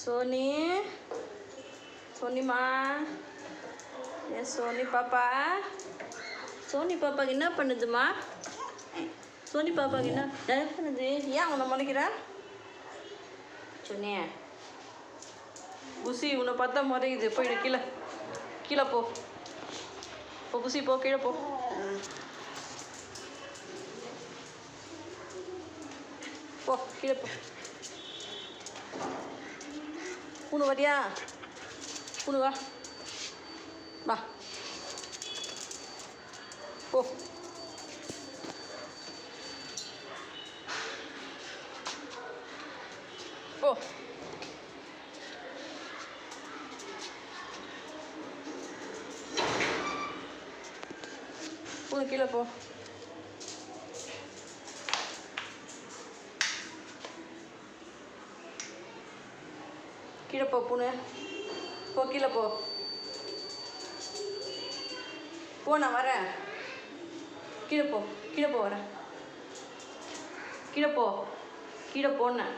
Sony சோனிமா ஏ சோனி பாப்பா சோனி பாப்பாக்கு என்ன பண்ணுதுமா சோனி பாப்பாக்கு என்ன என்ன பண்ணுது ஏன் அவனை முறைக்கிற சொன்னியே புசி உன்னை பார்த்தா முறையுது போயிடு கீழே கீழே போ போ புசி போ கீழே போ போ கீழே போ பூனு வரியா? பூனு வா. வா. ஓ ஓ பூனு கீழே போ. கீழே போ பூனு. போ கீழே போ. போ நான் வரேன். கீழே போ கீழே போ வரேன். கீழே போ கீழே போனேன்.